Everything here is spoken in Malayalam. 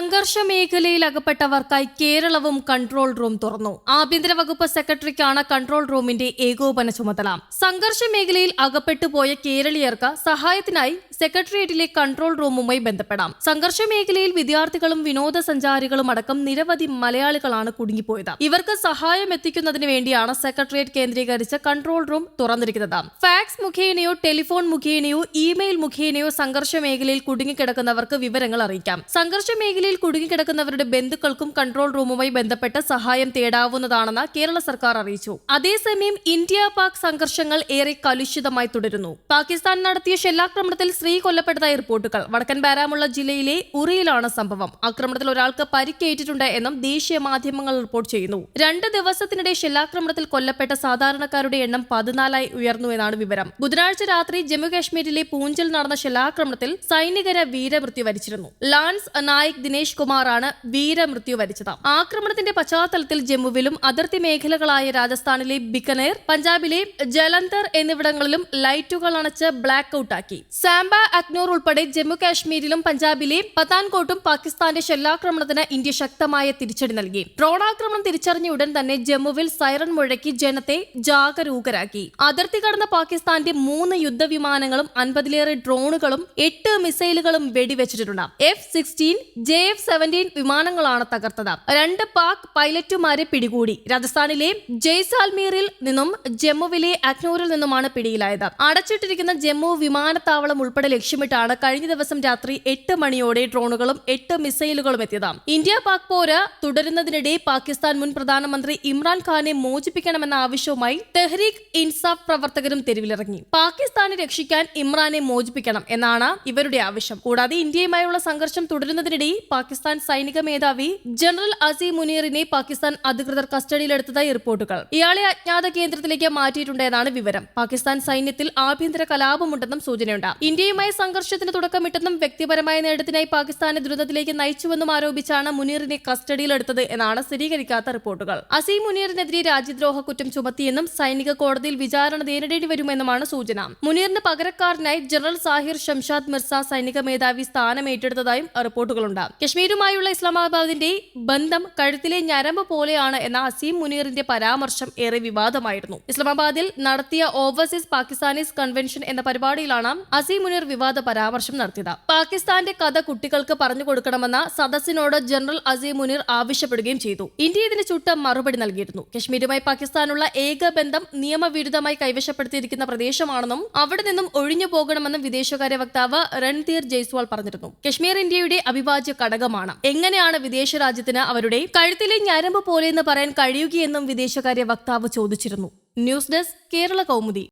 സംഘർഷ മേഖലയിൽ അകപ്പെട്ടവർക്കായി കേരളവും കൺട്രോൾ റൂം തുറന്നു. ആഭ്യന്തര വകുപ്പ് സെക്രട്ടറിക്കാണ് കൺട്രോൾ റൂമിന്റെ ഏകോപന ചുമതല. സംഘർഷ മേഖലയിൽ അകപ്പെട്ടുപോയ കേരളീയർക്ക് സഹായത്തിനായി സെക്രട്ടേറിയറ്റിലെ കൺട്രോൾ റൂമുമായി ബന്ധപ്പെടാം. സംഘർഷ മേഖലയിൽ വിദ്യാർത്ഥികളും വിനോദസഞ്ചാരികളും അടക്കം നിരവധി മലയാളികളാണ് കുടുങ്ങിപ്പോയത്. ഇവർക്ക് സഹായം എത്തിക്കുന്നതിന് വേണ്ടിയാണ് സെക്രട്ടേറിയറ്റ് കേന്ദ്രീകരിച്ച് കൺട്രോൾ റൂം തുറന്നിരിക്കുന്നത്. ഫാക്സ് മുഖേനയോ ടെലിഫോൺ മുഖേനയോ ഇമെയിൽ മുഖേനയോ സംഘർഷ മേഖലയിൽ കുടുങ്ങിക്കിടക്കുന്നവർക്ക് വിവരങ്ങൾ അറിയിക്കാം. സംഘർഷ മേഖലയിൽ കുടുങ്ങിക്കിടക്കുന്നവരുടെ ബന്ധുക്കൾക്കും കൺട്രോൾ റൂമുമായി ബന്ധപ്പെട്ട് സഹായം തേടാവുന്നതാണെന്ന് കേരള സർക്കാർ അറിയിച്ചു. അതേസമയം ഇന്ത്യ പാക് സംഘർഷങ്ങൾ ഏറെ കലുഷിതമായി തുടരുന്നു. പാകിസ്ഥാൻ നടത്തിയ ഷെല്ലാക്രമണത്തിൽ സ്ത്രീ കൊല്ലപ്പെട്ടതായി റിപ്പോർട്ടുകൾ. വടക്കൻ ബാരാമുള്ള ജില്ലയിലെ ഉറിയിലാണ് സംഭവം. ആക്രമണത്തിൽ ഒരാൾക്ക് പരിക്കേറ്റിട്ടുണ്ട് എന്നും ദേശീയ മാധ്യമങ്ങൾ റിപ്പോർട്ട് ചെയ്യുന്നു. രണ്ട് ദിവസത്തിനിടെ ഷെല്ലാക്രമണത്തിൽ കൊല്ലപ്പെട്ട സാധാരണക്കാരുടെ എണ്ണം പതിനാലായി ഉയർന്നു എന്നാണ് വിവരം. ബുധനാഴ്ച രാത്രി ജമ്മു കാശ്മീരിലെ പൂഞ്ചിൽ നടന്ന ഷെല്ലാക്രമണത്തിൽ സൈനികരെ വീരമൃത്യു വരിച്ചിരുന്നു. ലാൻസ് നായിക് ദിനേശ് കുമാറാണ് വീരമൃത്യു വരിച്ചത്. ആക്രമണത്തിന്റെ പശ്ചാത്തലത്തിൽ ജമ്മുവിലും അതിർത്തി മേഖലകളായ രാജസ്ഥാനിലെ ബിക്കനേർ പഞ്ചാബിലെ ജലന്ധർ എന്നിവിടങ്ങളിലും ലൈറ്റുകൾ അണച്ച് ബ്ലാക്ക് ഔട്ടാക്കി. സാംബ അക്നൂർ ഉൾപ്പെടെ ജമ്മു കാശ്മീരിലും പഞ്ചാബിലെ പത്താൻകോട്ടും പാകിസ്ഥാന്റെ ഷെല്ലാക്രമണത്തിന് ഇന്ത്യ ശക്തമായ തിരിച്ചടി നൽകി. ഡ്രോണാക്രമണം തിരിച്ചറിഞ്ഞ ഉടൻ തന്നെ ജമ്മുവിൽ സൈറൺ മുഴക്കി ജനത്തെ ജാഗരൂകരാക്കി. അതിർത്തി കടന്ന പാകിസ്ഥാന്റെ മൂന്ന് യുദ്ധവിമാനങ്ങളും അൻപതിലേറെ ഡ്രോണുകളും എട്ട് മിസൈലുകളും വെടിവെച്ചിട്ടുണ്ട്. F sixteen J F seventeen വിമാനങ്ങളാണ് തകർത്തത്. രണ്ട് പാക് പൈലറ്റുമാരെ പിടികൂടി. രാജസ്ഥാനിലെ ജയ്സാൽമീറിൽ നിന്നും ജമ്മുവിലെ അഗ്നൂരിൽ നിന്നുമാണ് പിടിയിലായത്. അടച്ചിട്ടിരിക്കുന്ന ജമ്മു വിമാനത്താവളം ഉൾപ്പെടെ ലക്ഷ്യമിട്ടാണ് കഴിഞ്ഞ ദിവസം രാത്രി എട്ട് മണിയോടെ ഡ്രോണുകളും എട്ട് മിസൈലുകളും എത്തിയത്. ഇന്ത്യ പാക് പോര് തുടരുന്നതിനിടെ പാകിസ്ഥാൻ മുൻ പ്രധാനമന്ത്രി ഇമ്രാൻഖാനെ മോചിപ്പിക്കണമെന്ന ആവശ്യവുമായി തെഹ്രീഖ് ഇൻസാഫ് പ്രവർത്തകരും തെരുവിലിറങ്ങി. പാകിസ്ഥാനെ രക്ഷിക്കാൻ ഇമ്രാനെ മോചിപ്പിക്കണം എന്നാണ് ഇവരുടെ ആവശ്യം. കൂടാതെ ഇന്ത്യയുമായുള്ള സംഘർഷം തുടരുന്നതിനിടെ പാകിസ്ഥാൻ സൈനിക മേധാവി ജനറൽ അസീം മുനീറിനെ പാകിസ്ഥാൻ അധികൃതർ കസ്റ്റഡിയിലെടുത്തതായി റിപ്പോർട്ടുകൾ. ഇയാളെ അജ്ഞാത കേന്ദ്രത്തിലേക്ക് മാറ്റിയിട്ടുണ്ടെന്നാണ് വിവരം. പാകിസ്ഥാൻ സൈന്യത്തിൽ ആഭ്യന്തര കലാപമുണ്ടെന്നും സൂചനയുണ്ട്. ഇന്ത്യയുമായി സംഘർഷത്തിന് തുടക്കമിട്ടെന്നും വ്യക്തിപരമായ നേട്ടത്തിനായി പാകിസ്ഥാനെ ദുരന്തത്തിലേക്ക് നയിച്ചുവെന്നും ആരോപിച്ചാണ് മുനീറിനെ കസ്റ്റഡിയിലെടുത്തത് എന്നാണ് സ്ഥിരീകരിക്കാത്ത റിപ്പോർട്ടുകൾ. അസീം മുനീറിനെതിരെ രാജ്യദ്രോഹ കുറ്റം ചുമത്തിയെന്നും സൈനിക കോടതിയിൽ വിചാരണ നേരിടേണ്ടി വരുമെന്നുമാണ് സൂചന. മുനീറിന് പകരക്കാരനായി ജനറൽ സാഹിർ ഷംഷാദ് മിർസ സൈനിക മേധാവി സ്ഥാനം ഏറ്റെടുത്തതായും റിപ്പോർട്ടുകളുണ്ട്. കശ്മീരുമായുള്ള ഇസ്ലാമാബാദിന്റെ ബന്ധം കഴുത്തിലെ ഞരമ്പ് പോലെയാണ് എന്ന അസീം മുനീറിന്റെ പരാമർശം ഏറെ വിവാദമായിരുന്നു. ഇസ്ലാമാബാദിൽ നടത്തിയ ഓവർസീസ് പാകിസ്ഥാനീസ് കൺവെൻഷൻ എന്ന പരിപാടിയിലാണ് അസീം മുനീർ വിവാദ പരാമർശം നടത്തിയത്. പാകിസ്ഥാന്റെ കഥ കുട്ടികൾക്ക് പറഞ്ഞു കൊടുക്കണമെന്ന സദസ്സിനോട് ജനറൽ അസീം മുനീർ ആവശ്യപ്പെടുകയും ചെയ്തു. ഇന്ത്യ ഇതിന് ചുട്ട മറുപടി നൽകിയിരുന്നു. കശ്മീരുമായി പാകിസ്ഥാനുള്ള ഏക ബന്ധം നിയമവിരുദ്ധമായി കൈവശപ്പെടുത്തിയിരിക്കുന്ന പ്രദേശമാണെന്നും അവിടെ നിന്നും ഒഴിഞ്ഞു പോകണമെന്നും വിദേശകാര്യ വക്താവ് രൺധീർ ജയ്സ്വാൾ പറഞ്ഞിരുന്നു. കശ്മീർ ഇന്ത്യയുടെ അവിഭാജ്യ ഘടകമാണ്. എങ്ങനെയാണ് വിദേശ രാജ്യത്തിന് അവരുടെ കഴുത്തിലെ ഞരമ്പ് പോലെ എന്ന് പറയാൻ കഴിയുകയെന്നും വിദേശകാര്യ വക്താവ് ചോദിച്ചിരുന്നു. News desk Kerala Kaumudi.